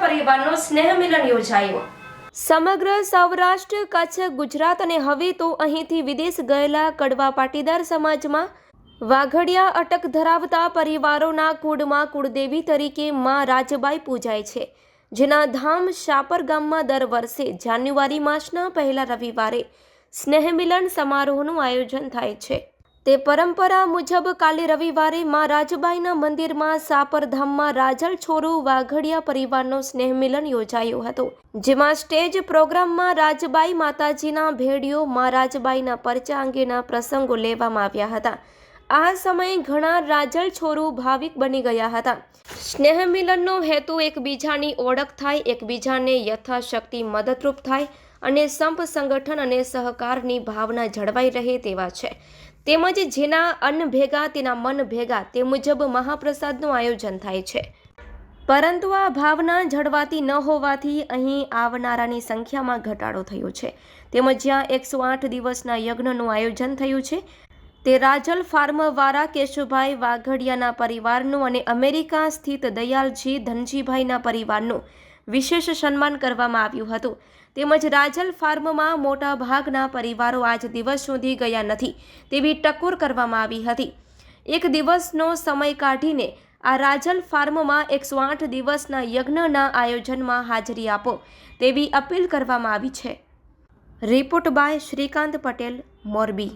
પરિવારનો સ્નેહ મિલન યોજાયો. સમગ્ર સૌરાષ્ટ્ર, કચ્છ, ગુજરાત અને હવે તો અહીંથી વિદેશ ગયેલા કડવા પાટીદાર સમાજમાં વાઘડિયા અટક ધરાવતા પરિવારોના કુળમાં કુળદેવી તરીકે માં રાજબાઈ પૂજાય છે. જેના ધામ શાપર ગામમાં દર વર્ષે જાન્યુઆરી માસના પહેલા રવિવારે સ્નેહમિલન સમારોહનું આયોજન થાય છે. તે પરંપરા મુજબ કાલે રવિવારે માં રાજબાઈના મંદિરમાં સાપરધામમાં રાજલ છોરુ વાઘડિયા પરિવારનો સ્નેહમિલન યોજાયો હતો, જેમાં સ્ટેજ પ્રોગ્રામમાં રાજબાઈ માતાજીના ભેડિયો માં રાજબાઈના પરચા અંગેના પ્રસંગો લેવામાં આવ્યા હતા. આ સમયે ઘણા રાજલ છોરુ ભાવિક બની ગયા હતા. સ્નેહ મિલનનો હેતુ એકબીજાની ઓળખ થાય, એકબીજાને યથાશક્તિ મદદરૂપ થાય અને સંપ સંગઠન અને સહકારની ભાવના જળવાઈ રહે તેવા છે. તેમજ જેના અન્ન ભેગા, તેના મન ભેગા, તે મુજબ મહાપ્રસાદનું આયોજન થાય છે. પરંતુ આ ભાવના જળવાતી ન હોવાથી અહીં આવનારાની સંખ્યામાં ઘટાડો થયો છે. તેમજ જ્યાં એકસો આઠ દિવસના યજ્ઞનું આયોજન થયું છે, તે રાજલ ફાર્મવાળા કેશુભાઈ વાઘડિયાના પરિવારનું અને અમેરિકા સ્થિત દયાલજી ધનજીભાઈના પરિવારનું વિશેષ સન્માન કરવામાં આવ્યું હતું. તેમજ રાજલ ફાર્મમાં મોટા ભાગના પરિવારો આજ દિવસ સુધી ગયા નથી તેવી ટકોર કરવામાં આવી હતી. એક દિવસનો સમય કાઢીને આ રાજલ ફાર્મમાં એકસો આઠ દિવસના યજ્ઞના આયોજનમાં હાજરી આપો તેવી અપીલ કરવામાં આવી છે. Report by Shrikant Patel, Morbi.